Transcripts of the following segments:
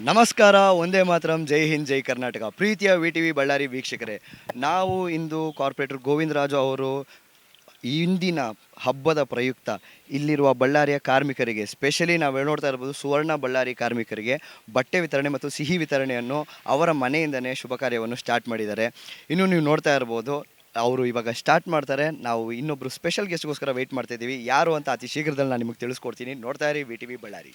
ನಮಸ್ಕಾರ, ಒಂದೇ ಮಾತ್ರಂ, ಜೈ ಹಿಂದ್, ಜೈ ಕರ್ನಾಟಕ. ಪ್ರೀತಿಯ ವಿ ಟಿ ವಿ ಬಳ್ಳಾರಿ ವೀಕ್ಷಕರೇ, ನಾವು ಇಂದು ಕಾರ್ಪೊರೇಟರ್ ಗೋವಿಂದರಾಜು ಅವರು ಇಂದಿನ ಹಬ್ಬದ ಪ್ರಯುಕ್ತ ಇಲ್ಲಿರುವ ಬಳ್ಳಾರಿಯ ಕಾರ್ಮಿಕರಿಗೆ, ಸ್ಪೆಷಲಿ ನಾವು ನೋಡ್ತಾ ಇರ್ಬೋದು ಸುವರ್ಣ ಬಳ್ಳಾರಿ ಕಾರ್ಮಿಕರಿಗೆ, ಬಟ್ಟೆ ವಿತರಣೆ ಮತ್ತು ಸಿಹಿ ವಿತರಣೆಯನ್ನು ಅವರ ಮನೆಯಿಂದನೇ ಶುಭ ಕಾರ್ಯವನ್ನು ಸ್ಟಾರ್ಟ್ ಮಾಡಿದ್ದಾರೆ. ಇನ್ನು ನೀವು ನೋಡ್ತಾ ಇರ್ಬೋದು, ಅವರು ಇವಾಗ ಸ್ಟಾರ್ಟ್ ಮಾಡ್ತಾರೆ. ನಾವು ಇನ್ನೊಬ್ಬರು ಸ್ಪೆಷಲ್ ಗೆಸ್ಟ್ಗೋಸ್ಕರ ವೆಯ್ಟ್ ಮಾಡ್ತಾ ಇದ್ದೀವಿ. ಯಾರು ಅಂತ ಅತಿ ಶೀಘ್ರದಲ್ಲಿ ನಾನು ನಿಮಗೆ ತಿಳಿಸ್ಕೊಡ್ತೀನಿ. ನೋಡ್ತಾ ಇರಿ ವಿ ಟಿ ವಿ ಬಳ್ಳಾರಿ.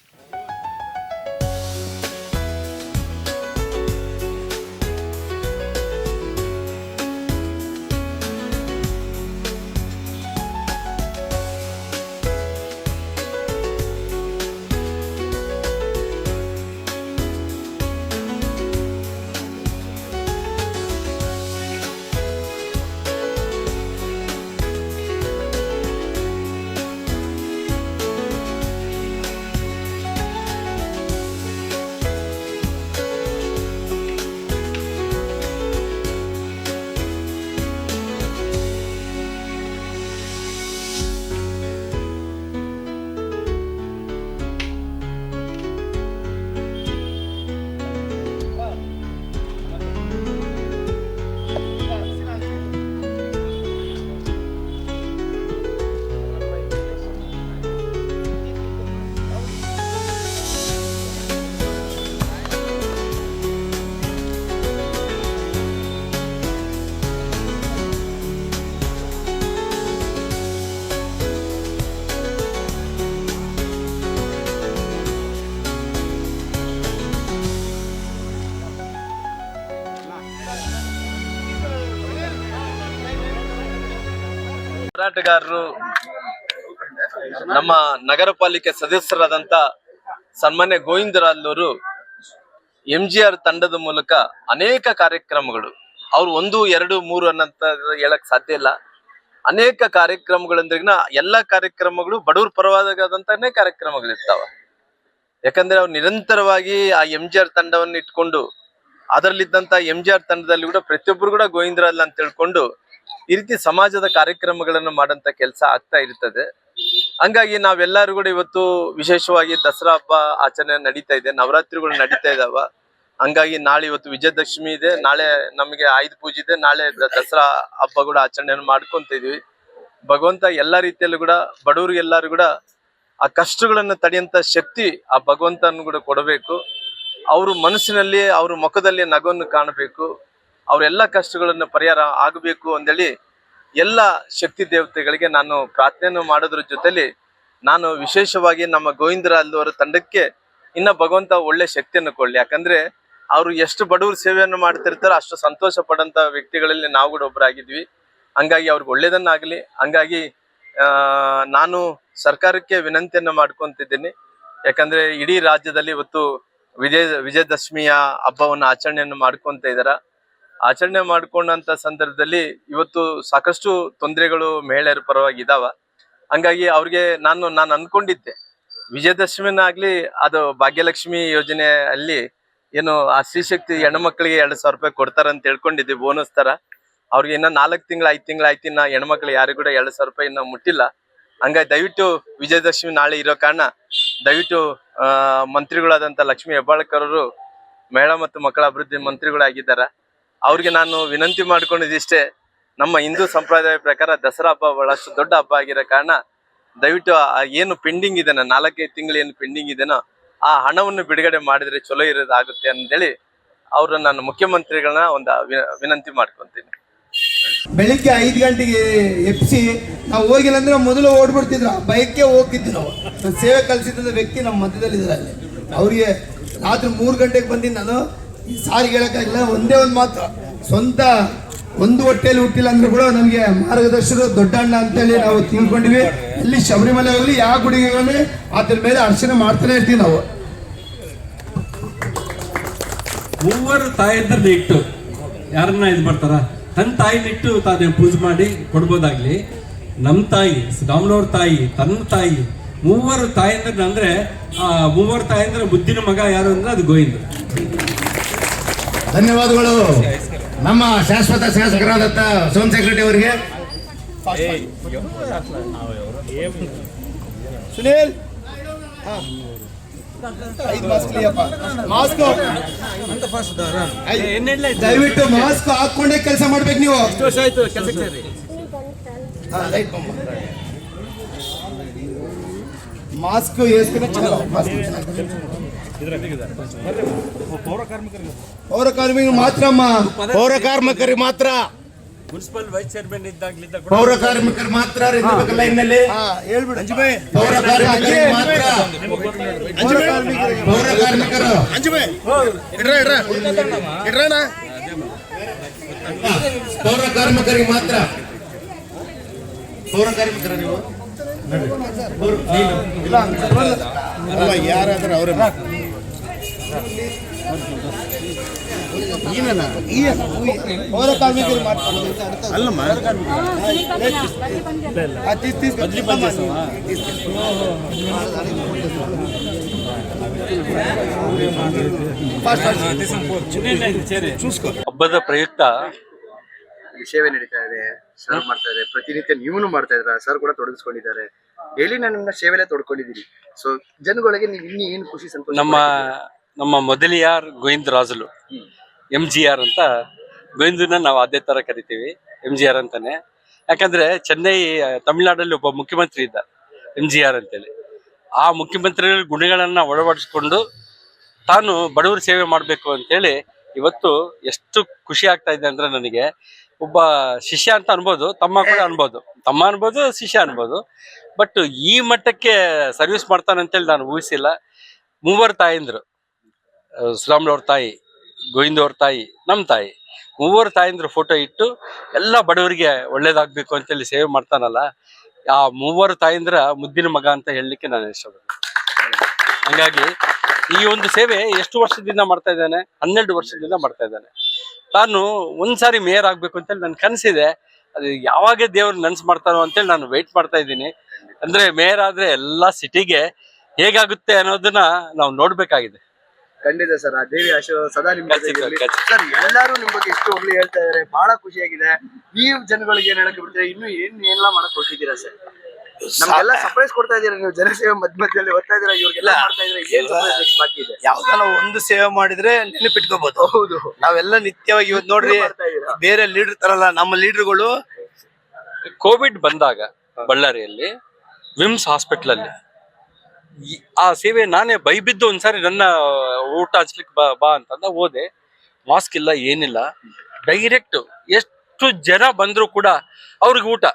ಹೋರಾಟಗಾರರು ನಮ್ಮ ನಗರ ಪಾಲಿಕೆ ಸದಸ್ಯರಾದಂತ ಸನ್ಮಾನ್ಯ ಗೋವಿಂದರಾಜ್ ಎಂ ಜಿ ಆರ್ ತಂಡದ ಮೂಲಕ ಅನೇಕ ಕಾರ್ಯಕ್ರಮಗಳು. ಅವ್ರು ಒಂದು, ಎರಡು, ಮೂರು ಅನ್ನಂತ ಹೇಳಕ್ ಸಾಧ್ಯ ಇಲ್ಲ. ಅನೇಕ ಕಾರ್ಯಕ್ರಮಗಳಂದ್ರಿಗಿನ ಎಲ್ಲಾ ಕಾರ್ಯಕ್ರಮಗಳು ಬಡವ್ರ ಕಾರ್ಯಕ್ರಮಗಳು ಕಾರ್ಯಕ್ರಮಗಳಿರ್ತಾವ. ಯಾಕಂದ್ರೆ ಅವ್ರು ನಿರಂತರವಾಗಿ ಆ ಎಂ ಜಿ ಆರ್ ತಂಡವನ್ನು ಇಟ್ಕೊಂಡು, ಅದರಲ್ಲಿದ್ದಂತ ಎಂ ಜಿ ಆರ್ ತಂಡದಲ್ಲಿ ಕೂಡ ಪ್ರತಿಯೊಬ್ಬರು ಕೂಡ ಗೋವಿಂದರಾಜ್ ಅಂತ ತಿಳ್ಕೊಂಡು ಈ ರೀತಿ ಸಮಾಜದ ಕಾರ್ಯಕ್ರಮಗಳನ್ನು ಮಾಡಂತ ಕೆಲಸ ಆಗ್ತಾ ಇರ್ತದೆ. ಹಂಗಾಗಿ ನಾವೆಲ್ಲರೂ ಕೂಡ ಇವತ್ತು ವಿಶೇಷವಾಗಿ ದಸರಾ ಹಬ್ಬ ಆಚರಣೆ ನಡೀತಾ ಇದೆ. ನವರಾತ್ರಿಗಳು ನಡೀತಾ ಇದಾವ. ಹಂಗಾಗಿ ನಾಳೆ ಇವತ್ತು ವಿಜಯದಶಮಿ ಇದೆ. ನಾಳೆ ನಮಗೆ ಆಯುಧ ಪೂಜೆ ಇದೆ. ನಾಳೆ ದಸರಾ ಹಬ್ಬ ಕೂಡ ಆಚರಣೆಯನ್ನು ಮಾಡ್ಕೊಂತ ಇದೀವಿ. ಭಗವಂತ ಎಲ್ಲ ರೀತಿಯಲ್ಲೂ ಕೂಡ ಬಡವರಿಗೆಲ್ಲರೂ ಕೂಡ ಆ ಕಷ್ಟಗಳನ್ನು ತಡೆಯಂತ ಶಕ್ತಿ ಆ ಭಗವಂತನ ಕೂಡ ಕೊಡಬೇಕು. ಅವರು ಮನಸ್ಸಿನಲ್ಲಿ ಅವರು ಮುಖದಲ್ಲಿ ನಗವನ್ನು ಕಾಣಬೇಕು. ಅವರೆಲ್ಲ ಕಷ್ಟಗಳನ್ನು ಪರಿಹಾರ ಆಗಬೇಕು ಅಂದೇಳಿ ಎಲ್ಲ ಶಕ್ತಿ ದೇವತೆಗಳಿಗೆ ನಾನು ಪ್ರಾರ್ಥನೆಯನ್ನು ಮಾಡೋದ್ರ ಜೊತೆಲಿ ನಾನು ವಿಶೇಷವಾಗಿ ನಮ್ಮ ಗೋವಿಂದರ ಅವರ ತಂಡಕ್ಕೆ ಇನ್ನ ಭಗವಂತ ಒಳ್ಳೆ ಶಕ್ತಿಯನ್ನು ಕೊಡ್ಲಿ. ಯಾಕಂದ್ರೆ ಅವರು ಎಷ್ಟು ಬಡವರು ಸೇವೆಯನ್ನು ಮಾಡ್ತಿರ್ತಾರೋ ಅಷ್ಟು ಸಂತೋಷ ಪಡಂತ ವ್ಯಕ್ತಿಗಳಲ್ಲಿ ನಾವು ಕೂಡ ಒಬ್ಬರಾಗಿದ್ವಿ ಹಂಗಾಗಿ ಅವ್ರಿಗೆ ಒಳ್ಳೇದನ್ನಾಗಲಿ. ಹಂಗಾಗಿ ನಾನು ಸರ್ಕಾರಕ್ಕೆ ವಿನಂತಿಯನ್ನು ಮಾಡ್ಕೊಂತಿದ್ದೀನಿ. ಯಾಕಂದ್ರೆ ಇಡೀ ರಾಜ್ಯದಲ್ಲಿ ಇವತ್ತು ವಿಜಯ, ವಿಜಯದಶಮಿಯ ಹಬ್ಬವನ್ನು ಆಚರಣೆಯನ್ನು ಮಾಡ್ಕೊಂತ ಇದಾರ. ಆಚರಣೆ ಮಾಡ್ಕೊಂಡಂತ ಸಂದರ್ಭದಲ್ಲಿ ಇವತ್ತು ಸಾಕಷ್ಟು ತೊಂದರೆಗಳು ಮಹಿಳೆಯರ ಪರವಾಗಿ ಇದಾವ ಹಂಗಾಗಿ ಅವ್ರಿಗೆ ನಾನು ನಾನು ಅನ್ಕೊಂಡಿದ್ದೆ, ವಿಜಯದಶಮಿನಾಗ್ಲಿ ಅದು ಭಾಗ್ಯಲಕ್ಷ್ಮಿ ಯೋಜನೆ ಅಲ್ಲಿ ಏನು ಆ ಸ್ತ್ರೀಶಕ್ತಿ ಹೆಣ್ಮಕ್ಳಿಗೆ ಎರಡು ಸಾವಿರ ರೂಪಾಯಿ ಕೊಡ್ತಾರ ಅಂತ ತಿಳ್ಕೊಂಡಿದ್ದೆ ಬೋನಸ್ ತರ ಅವ್ರಿಗೆ ಇನ್ನ ನಾಲ್ಕು ತಿಂಗಳು ಐದು ತಿಂಗಳು ಆಯ್ತು, ಇನ್ನ ಹೆಣ್ಮಕ್ಳು ಯಾರು ಕೂಡ ಎರಡ್ ಸಾವಿರ ರೂಪಾಯಿ ಇನ್ನ ಮುಟ್ಟಿಲ್ಲ. ಹಂಗಾಗಿ ದಯವಿಟ್ಟು ವಿಜಯದಶಮಿ ನಾಳೆ ಇರೋ ಕಾರಣ ದಯವಿಟ್ಟು ಮಂತ್ರಿಗಳಾದಂತ ಲಕ್ಷ್ಮೀ ಹೆಬ್ಬಾಳ್ಕರ್ ಅವರು ಮಹಿಳಾ ಮತ್ತು ಮಕ್ಕಳ ಅಭಿವೃದ್ಧಿ ಮಂತ್ರಿಗಳಾಗಿದ್ದಾರೆ. ಅವ್ರಿಗೆ ನಾನು ವಿನಂತಿ ಮಾಡ್ಕೊಂಡಿದ್ದಿಷ್ಟೇ ನಮ್ಮ ಹಿಂದೂ ಸಂಪ್ರದಾಯ ಪ್ರಕಾರ ದಸರಾ ಹಬ್ಬ ಬಹಳಷ್ಟು ದೊಡ್ಡ ಹಬ್ಬ ಆಗಿರೋ ಕಾರಣ, ದಯವಿಟ್ಟು ಏನು ಪೆಂಡಿಂಗ್ ಇದೆನೋ, ನಾಲ್ಕೈದು ತಿಂಗಳು ಏನು ಪೆಂಡಿಂಗ್ ಇದೆನೋ, ಆ ಹಣವನ್ನು ಬಿಡುಗಡೆ ಮಾಡಿದ್ರೆ ಚಲೋ ಇರೋದಾಗುತ್ತೆ ಅಂತೇಳಿ ಅವರು ನಾನು ಮುಖ್ಯಮಂತ್ರಿಗಳನ್ನ ಒಂದು ವಿನಂತಿ ಮಾಡ್ಕೊಂತೀನಿ. ಬೆಳಿಗ್ಗೆ ಐದು ಗಂಟೆಗೆ ಎಪ್ಸಿ ನಾವು ಹೋಗಿಲ್ಲ ಅಂದ್ರೆ ಮೊದಲು ಓಡ್ಬಿಡ್ತಿದ್ರು ಬೈಕ್ಗೆ ಹೋಗ್ತಿದ್ವಿ ನಾವು. ಸೇವೆ ಕಲಿಸಿದ ವ್ಯಕ್ತಿ ನಮ್ಮ ಮಧ್ಯದಲ್ಲಿ ಇದ್ದಾರೆ ಅವ್ರಿಗೆ ರಾತ್ರಿ ಮೂರು ಗಂಟೆಗೆ ಬಂದಿದ್ದು ನಾನು ಸಾರಿಗೆ ಹೇಳಕ್ಕಾಗಿಲ್ಲ ಒಂದೇ ಒಂದು ಮಾತು ಸ್ವಂತ ಒಂದು ಹೊಟ್ಟೆಯಲ್ಲಿ ಹುಟ್ಟಿಲ್ಲ ಅಂದ್ರೆ ಕೂಡ ನಮಗೆ ಮಾರ್ಗದರ್ಶಕರು ದೊಡ್ಡ ಅಣ್ಣ ಅಂತೇಳಿ ನಾವು ತಿಳ್ಕೊಂಡಿವಿ. ಇಲ್ಲಿ ಶಬರಿಮಲೆ ಹೋಗ್ಲಿ ಯಾವ ಗುಡಿಗೆ ಅದ್ರ ಮೇಲೆ ಅರ್ಚನೆ ಮಾಡ್ತಾನೆ ಇರ್ತೀವಿ ನಾವು. ಮೂವರು ತಾಯಂದ್ರನ್ನ ಇಟ್ಟು ಯಾರನ್ನ ಇದು ಮಾಡ್ತಾರ? ತನ್ನ ತಾಯಿನ ಇಟ್ಟು ತಾನೆ ಪೂಜೆ ಮಾಡಿ ಕೊಡ್ಬೋದಾಗ್ಲಿ. ನಮ್ಮ ತಾಯಿ ರಾಮನವ್ರ ತಾಯಿ, ತನ್ನ ತಾಯಿ, ಮೂವರು ತಾಯಂದ್ರನ್ನ ಅಂದ್ರೆ, ಆ ಮೂವರು ತಾಯಂದ್ರ ಬುದ್ಧಿನ ಮಗ ಯಾರು ಅಂದ್ರೆ ಅದು ಗೋವಿಂದ. ಧನ್ಯವಾದಗಳು. ನಮ್ಮ ಶಾಶ್ವತ ಶಾಸಕರಾದಂಥ ಸೋಮ್ ಸೆಕ್ರೆಟರಿ ಅವರಿಗೆ. ಸುನೀಲ್. ಐದು ಮಾಸ್ಕ್ ಮಾಸ್ಕ್ ದಯವಿಟ್ಟು ಮಾಸ್ಕ್ ಹಾಕೊಂಡೇ ಕೆಲಸ ಮಾಡ್ಬೇಕು ನೀವು. ಹಾ, light bomb. ಮಾಸ್ಕ್ వేసుకునే చాలా మాస్క్ ಪೌರ ಕಾರ್ಮಿಕರು ಮಾತ್ರ ಅಮ್ಮ ಪೌರ ಕಾರ್ಮಿಕರಿಗೆ ಮಾತ್ರ ಮುನ್ಸಿಪಲ್ ವೈಸ್ ಚೇರ್ಮನ್ ಇದ್ದಾಗ್ಲಿಂದ ಪೌರ ಕಾರ್ಮಿಕರು ಮಾತ್ರ ಲೈನ್ನಲ್ಲಿ ಹಾ ಹೇಳ್ಬಿಡು ಪೌರ ಕಾರ್ಮಿಕರಿಗೆ ಮಾತ್ರ ಪೌರ ಕಾರ್ಮಿಕರು ಪೌರ ಕಾರ್ಮಿಕರಿಗೆ ಮಾತ್ರ ಪೌರ ಕಾರ್ಮಿಕರ ನೀವು ಅಲ್ಲ ಯಾರಾದ್ರೂ ಅವರೇ ಅಲ್ಲಮ್ಮ ಹಬ್ಬದ ಪ್ರಯುಕ್ತ ಸೇವೆ ನಡೀತಾ ಇದೆ. ಸರ್ ಮಾಡ್ತಾ ಇದೆ ಪ್ರತಿನಿತ್ಯ ನೀವು ಮಾಡ್ತಾ ಇದ್ರ ಸರ್ ಕೂಡ ತೊಡಗಿಸ್ಕೊಂಡಿದ್ದಾರೆ. ಡೈಲಿ ನಾನು ನಿಮ್ಮ ಸೇವೆಲೆ ತೊಡ್ಕೊಂಡಿದ್ದೀನಿ. ಸೊ ಜನಗಳಿಗೆ ನೀವು ಇನ್ನೂ ಏನು ಖುಷಿ ಸಂತೋಷ ನಮ್ಮ ನಮ್ಮ Mudaliar Govinda Rajulu M G R ಅಂತ. ಗೋವಿಂದನ ನಾವು ಅದೇ ತರ ಕರಿತೀವಿ ಎಂ ಜಿ ಆರ್ ಅಂತಾನೆ. ಯಾಕಂದ್ರೆ ಚೆನ್ನೈ ತಮಿಳ್ನಾಡಲ್ಲಿ ಒಬ್ಬ ಮುಖ್ಯಮಂತ್ರಿ ಇದ್ದ ಎಂ ಜಿ ಆರ್ ಅಂತೇಳಿ. ಆ ಮುಖ್ಯಮಂತ್ರಿಗಳ ಗುಣಗಳನ್ನ ಒಳಪಡಿಸ್ಕೊಂಡು ತಾನು ಬಡವರ ಸೇವೆ ಮಾಡಬೇಕು ಅಂತೇಳಿ ಇವತ್ತು ಎಷ್ಟು ಖುಷಿ ಆಗ್ತಾ ಇದೆ ಅಂದ್ರೆ ನನಗೆ ಒಬ್ಬ ಶಿಷ್ಯ ಅಂತ ಅನ್ಬೋದು ತಮ್ಮ ಕೂಡ ಅನ್ಬೋದು. ತಮ್ಮ ಅನ್ಬೋದು ಶಿಷ್ಯ ಅನ್ಬೋದು. ಬಟ್ ಈ ಮಟ್ಟಕ್ಕೆ ಸರ್ವಿಸ್ ಮಾಡ್ತಾನೆ ಅಂತೇಳಿ ನಾನು ಊಹಿಸಿಲ್ಲ. ಮೂವರು ತಾಯಿಂದ್ರು. ಸುಧಾಮ್ಲವ್ರ ತಾಯಿ ಗೋವಿಂದ ಅವ್ರ ತಾಯಿ ನಮ್ಮ ತಾಯಿ. ಮೂವರು ತಾಯಿಂದ್ರ ಫೋಟೋ ಇಟ್ಟು ಎಲ್ಲ ಬಡವರಿಗೆ ಒಳ್ಳೇದಾಗ್ಬೇಕು ಅಂತೇಳಿ ಸೇವೆ ಮಾಡ್ತಾನಲ್ಲ ಆ ಮೂವರು ತಾಯಿಂದ್ರ ಮುದ್ದಿನ ಮಗ ಅಂತ ಹೇಳಲಿಕ್ಕೆ ನಾನು ಇಷ್ಟಪಡ್ತೀನಿ. ಹಂಗಾಗಿ ಈ ಒಂದು ಸೇವೆ ಎಷ್ಟು ವರ್ಷದಿಂದ ಮಾಡ್ತಾ ಇದ್ದಾನೆ? ಹನ್ನೆರಡು ವರ್ಷದಿಂದ ಮಾಡ್ತಾ ಇದ್ದಾನೆ. ತಾನು ಒಂದ್ಸಾರಿ ಮೇಯರ್ ಆಗ್ಬೇಕು ಅಂತೇಳಿ ನನ್ ಕನಸಿದೆ. ಅದು ಯಾವಾಗ ದೇವ್ರು ನನ್ಸ್ ಮಾಡ್ತಾರೋ ಅಂತೇಳಿ ನಾನು ವೆಯ್ಟ್ ಮಾಡ್ತಾ ಇದ್ದೀನಿ. ಅಂದ್ರೆ ಮೇಯರ್ ಆದ್ರೆ ಎಲ್ಲಾ ಸಿಟಿಗೆ ಹೇಗಾಗುತ್ತೆ ಅನ್ನೋದನ್ನ ನಾವು ನೋಡ್ಬೇಕಾಗಿದೆ. ಖಂಡಿತ ಸರ್ ಆ ದೇವಿ ಆಶೀರ್ವಾದ ಸದಾ ನಿಮ್ ಜೊತೆ ಇರ್ಲಿ. ಸರ್ ಎಲ್ಲರೂ ನಿಮ್ ಬಗ್ಗೆ ಇಷ್ಟು ಒಳ್ಳೆ ಹೇಳ್ತಾ ಇದಾರೆ ಬಹಳ ಖುಷಿಯಾಗಿದೆ. ನೀವು ಜನಗಳಿಗೆ ಏನ್ ಹೇಳಕ್ ಬಿಡ್ತೀರಾ? ಇನ್ನು ಏನ್ ಏನೆಲ್ಲ ಮಾಡಕ್ ಕೊಟ್ಟಿದ್ದೀರಾ ಸರ್? ನಮ್ಗೆಲ್ಲ ಸರ್ಪ್ರೈಸ್ ಕೊಡ್ತಾ ಇದೀರ ನೀವು? ಜನಸೇವೆ ಮಧ್ಯ ಮಧ್ಯದಲ್ಲಿ ಬರ್ತಾ ಇದೀರಾ ಇವ್ರಿಗೆಲ್ಲ ಮಾಡ್ತಾ ಇದ್ರೆ ಏನ್ next ಬಾಕಿ ಇದೆ? ಯಾವ್ದಾನ ಒಂದು ಸೇವೆ ಮಾಡಿದ್ರೆ ನೆನಪಿಟ್ಕೋಬಹುದು ಹೌದು. ನಾವೆಲ್ಲ ನಿತ್ಯವಾಗಿ ಇವತ್ತು ನೋಡ್ರಿ ಬೇರೆ ಲೀಡರ್ ತರಲ್ಲ ನಮ್ಮ ಲೀಡರ್ಗಳು ಕೋವಿಡ್ ಬಂದಾಗ ಬಳ್ಳಾರಿಯಲ್ಲಿ ವಿಮ್ಸ್ ಹಾಸ್ಪಿಟಲ್ ಅಲ್ಲಿ ಈ- ಆ ಸೇವೆ ನಾನೇ ಬೈಬಿದ್ದು ಒಂದ್ಸಾರಿ ನನ್ನ ಊಟ ಹಚ್ಲಿಕ್ಕೆ ಬಾ ಬಾ ಅಂತಂದ ಹೋದೆ. ಮಾಸ್ಕ್ ಇಲ್ಲ ಏನಿಲ್ಲ. ಡೈರೆಕ್ಟ್ ಎಷ್ಟು ಜನ ಬಂದ್ರು ಕೂಡ ಅವ್ರಿಗೆ ಊಟ.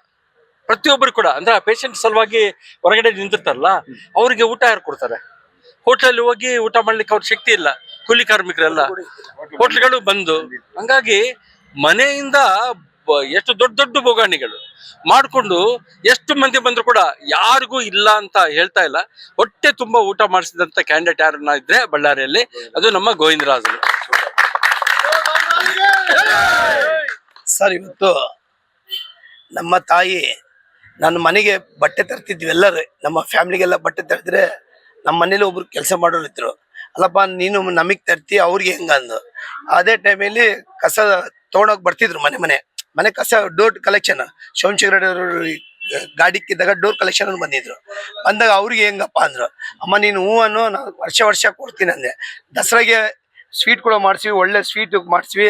ಪ್ರತಿಯೊಬ್ಬರು ಕೂಡ ಅಂದ್ರೆ ಪೇಷಂಟ್ ಸಲುವಾಗಿ ಹೊರಗಡೆ ನಿಂತಿರ್ತಾರಲ್ಲ ಅವ್ರಿಗೆ ಊಟ ಯಾರು ಕೊಡ್ತಾರೆ? ಹೋಟ್ಲಲ್ಲಿ ಹೋಗಿ ಊಟ ಮಾಡ್ಲಿಕ್ಕೆ ಅವ್ರ ಶಕ್ತಿ ಇಲ್ಲ ಕೂಲಿ ಕಾರ್ಮಿಕರೆಲ್ಲ. ಹೋಟ್ಲ್ಗಳು ಬಂದು ಹಂಗಾಗಿ ಮನೆಯಿಂದ ಬ- ಎಷ್ಟು ದೊಡ್ಡ ದೊಡ್ಡ ಬೋಗಾಣಿಗಳು ಮಾಡ್ಕೊಂಡು ಎಷ್ಟು ಮಂದಿ ಬಂದ್ರು ಕೂಡ ಯಾರಿಗೂ ಇಲ್ಲ ಅಂತ ಹೇಳ್ತಾ ಇಲ್ಲ. ಹೊಟ್ಟೆ ತುಂಬಾ ಊಟ ಮಾಡಿಸಿದಂತ ಕ್ಯಾಂಡಿಡೇಟ್ ಯಾರನ್ನ ಇದ್ರೆ ಬಳ್ಳಾರಿಯಲ್ಲಿ ಅದು ನಮ್ಮ ಗೋವಿಂದರಾಜರು. ಸರ್ ಇವತ್ತು ನಮ್ಮ ತಾಯಿ ನನ್ನ ಮನೆಗೆ ಬಟ್ಟೆ ತರ್ತಿದ್ವಿ ಎಲ್ಲರೂ. ನಮ್ಮ ಫ್ಯಾಮಿಲಿಗೆಲ್ಲ ಬಟ್ಟೆ ತರ್ತಿದ್ರೆ ನಮ್ಮ ಮನೇಲಿ ಒಬ್ರು ಕೆಲಸ ಮಾಡೋರು ಇದ್ರು. ಅಲ್ಲಪ್ಪ, ನೀನು ನಮಗ್ ತರ್ತಿ, ಅವ್ರಿಗೆ ಹೆಂಗ ಅಂದು ಅದೇ ಟೈಮಲ್ಲಿ ಕಸ ತಗೊಂಡೋಗಿ ಬರ್ತಿದ್ರು ಮನೆ ಮನೆ. ಮನೆ ಕಸ ಡೋರ್ ಕಲೆಕ್ಷನ್ ಸೋಮಶೇಖರ ಗಾಡಿಕ್ಕಿದ್ದಾಗ ಡೋರ್ ಕಲೆಕ್ಷನ್ ಬಂದಿದ್ರು. ಬಂದಾಗ ಅವ್ರಿಗೆ ಹೆಂಗಪ್ಪ ಅಂದ್ರು, ಅಮ್ಮ, ನೀನು ಹೂವನ್ನು ನಾನು ವರ್ಷ ವರ್ಷ ಕೊಡ್ತೀನಿ ಅಂದೆ. ದಸರಾಗೆ ಸ್ವೀಟ್ ಕೂಡ ಮಾಡ್ಸಿ ಒಳ್ಳೆ ಸ್ವೀಟ್ ಮಾಡ್ಸಿವಿ.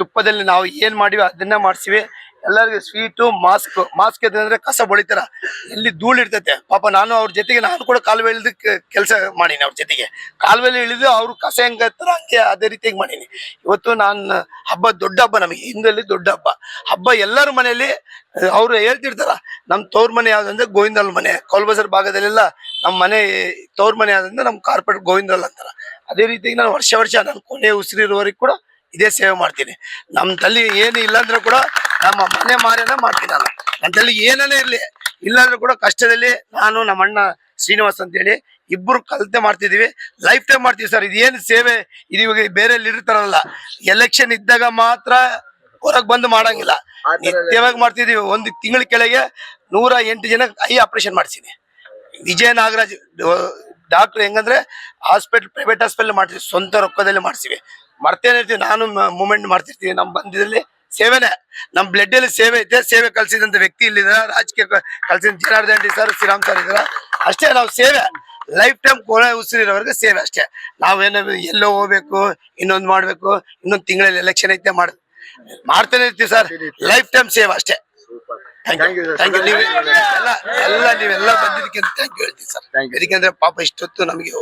ತುಪ್ಪದಲ್ಲಿ ನಾವು ಏನು ಮಾಡಿವಿ ಅದನ್ನ ಮಾಡ್ಸಿವಿ. ಎಲ್ಲರಿಗೂ ಸ್ವೀಟು, ಮಾಸ್ಕ್ ಮಾಸ್ಕ್ ಅಂದ್ರೆ ಕಸ ಬಳಿತಾರ. ಎಲ್ಲಿ ಧೂಳು ಇರ್ತೈತೆ. ಪಾಪ ನಾನು ಅವ್ರ ಜೊತೆಗೆ, ನಾನು ಕೂಡ ಕಾಲುವೆ ಇಳಿದು ಕೆಲಸ ಮಾಡೀನಿ ಅವ್ರ ಜೊತೆಗೆ. ಕಾಲುವೆಲಿ ಇಳಿದು ಅವ್ರು ಕಸ ಹೆಂಗ ಹತ್ತಾರ, ಹಂಗೆ ಅದೇ ರೀತಿಯಾಗಿ ಮಾಡೀನಿ. ಇವತ್ತು ನಾನು ಹಬ್ಬ ದೊಡ್ಡ ಹಬ್ಬ ನಮಗೆ. ಹಿಂದಲ್ಲಿ ದೊಡ್ಡ ಹಬ್ಬ. ಹಬ್ಬ ಎಲ್ಲರ ಮನೆಯಲ್ಲಿ, ಅವ್ರು ಹೇಳ್ತಿರ್ತಾರ ನಮ್ಮ ತವ್ರ ಮನೆ ಯಾವ್ದಂದ್ರೆ ಗೋವಿಂದಲ್ ಮನೆ. ಕೌಲ್ಬಸರ್ ಭಾಗದಲ್ಲೆಲ್ಲ ನಮ್ಮ ಮನೆ, ತವ್ರ ಮನೆ ಯಾವ್ದಂದ್ರೆ ನಮ್ಮ ಕಾರ್ಪೊರೇಟ್ ಗೋವಿಂದಲ್ ಅಂತಾರ. ಅದೇ ರೀತಿಯಾಗಿ ನಾನು ವರ್ಷ ವರ್ಷ ನಾನು ಕೊನೆ ಉಸಿರಿರುವವರೆಗೆ ಕೂಡ ಇದೇ ಸೇವೆ ಮಾಡ್ತೀನಿ. ನಮ್ಮ ತಲ್ಲಿ ಏನು ಇಲ್ಲಾಂದ್ರೆ ಕೂಡ ನಮ್ಮ ಮನೆ ಮಾರೇನ ಮಾಡ್ತೀನಿ ನಾನು. ನನ್ನ ತಲ್ಲಿ ಏನೇ ಇರಲಿ. ಇಲ್ಲಾಂದ್ರೆ ಕೂಡ ಕಷ್ಟದಲ್ಲಿ ನಾನು ನಮ್ಮ ಅಣ್ಣ ಶ್ರೀನಿವಾಸ್ ಅಂತೇಳಿ ಇಬ್ಬರು ಕಲಿತೆ ಮಾಡ್ತಿದ್ದೀವಿ. ಲೈಫ್ ಟೈಮ್ ಮಾಡ್ತೀವಿ ಸರ್. ಇದೇನು ಸೇವೆ? ಇದು ಇವಾಗ ಬೇರೆ ಇರ್ತಾರಲ್ಲ. ಎಲೆಕ್ಷನ್ ಇದ್ದಾಗ ಮಾತ್ರ ಹೊರಗೆ ಬಂದು ಮಾಡಂಗಿಲ್ಲ. ನಿತ್ಯವಾಗಿ ಮಾಡ್ತಿದೀವಿ ಒಂದು ತಿಂಗಳ ಕೆಳಗೆ ನೂರ ಎಂಟು ಜನ ಐ ಆಪರೇಷನ್ ಮಾಡ್ತೀನಿ ವಿಜಯ ನಾಗರಾಜ್ ಡಾಕ್ಟರ್ ಹೆಂಗಂದ್ರೆ ಹಾಸ್ಪಿಟಲ್ ಪ್ರೈವೇಟ್ ಹಾಸ್ಪಿಟಲ್ ಮಾಡ್ತೀವಿ ಸ್ವಂತ ರೊಕ್ಕದಲ್ಲಿ ಮಾಡ್ತೀವಿ ಮರ್ತೇನೆ ಇರ್ತೀವಿ ನಾನು ಮೂಮೆಂಟ್ ಮಾಡ್ತಿರ್ತೀವಿ ನಮ್ ಬಂದಿದ್ರಲ್ಲಿ ಸೇವೆನೆ. ನಮ್ ಬ್ಲಡ್ ಅಲ್ಲಿ ಸೇವೆ ಐತೆ ಸೇವೆ ಕಲ್ಸಿದಂತ ವ್ಯಕ್ತಿ ಇಲ್ಲಿದ್ರ. ರಾಜಕೀಯ ಕಲ್ಸಿದ ಜನಾರ್ದನ್ ರೆಡ್ಡಿ ಸರ್ ಶ್ರೀರಾಮ್ ಸರ್ ಇದ್ರ. ಅಷ್ಟೇ ನಾವು ಸೇವೆ. ಲೈಫ್ ಟೈಮ್ ಕೊನೆ ಉಸಿರಿರೋವರೆಗೆ ಸೇವೆ ಅಷ್ಟೇ. ನಾವೇನೋ ಎಲ್ಲೋ ಹೋಗ್ಬೇಕು ಇನ್ನೊಂದ್ ಮಾಡ್ಬೇಕು ಇನ್ನೊಂದ್ ತಿಂಗಳಲ್ಲಿ ಎಲೆಕ್ಷನ್ ಐತೆ ಮಾಡ್ ಮಾಡ್ತಾನೆ ಇರ್ತೀವಿ ಸರ್ ಲೈಫ್ ಟೈಮ್ ಸೇವ್ ಅಷ್ಟೇ. ಥ್ಯಾಂಕ್ ಯು ನೀವು ಎಲ್ಲ ಎಲ್ಲ ನೀವೆಲ್ಲ ಬಂದಿದ್ದಕ್ಕೆ ಥ್ಯಾಂಕ್ ಯು ಹೇಳ್ತೀವಿ ಸರ್ ಇದಕ್ಕೆ ಅಂದ್ರೆ ಪಾಪ ಇಷ್ಟೊತ್ತು ನಮಗೆ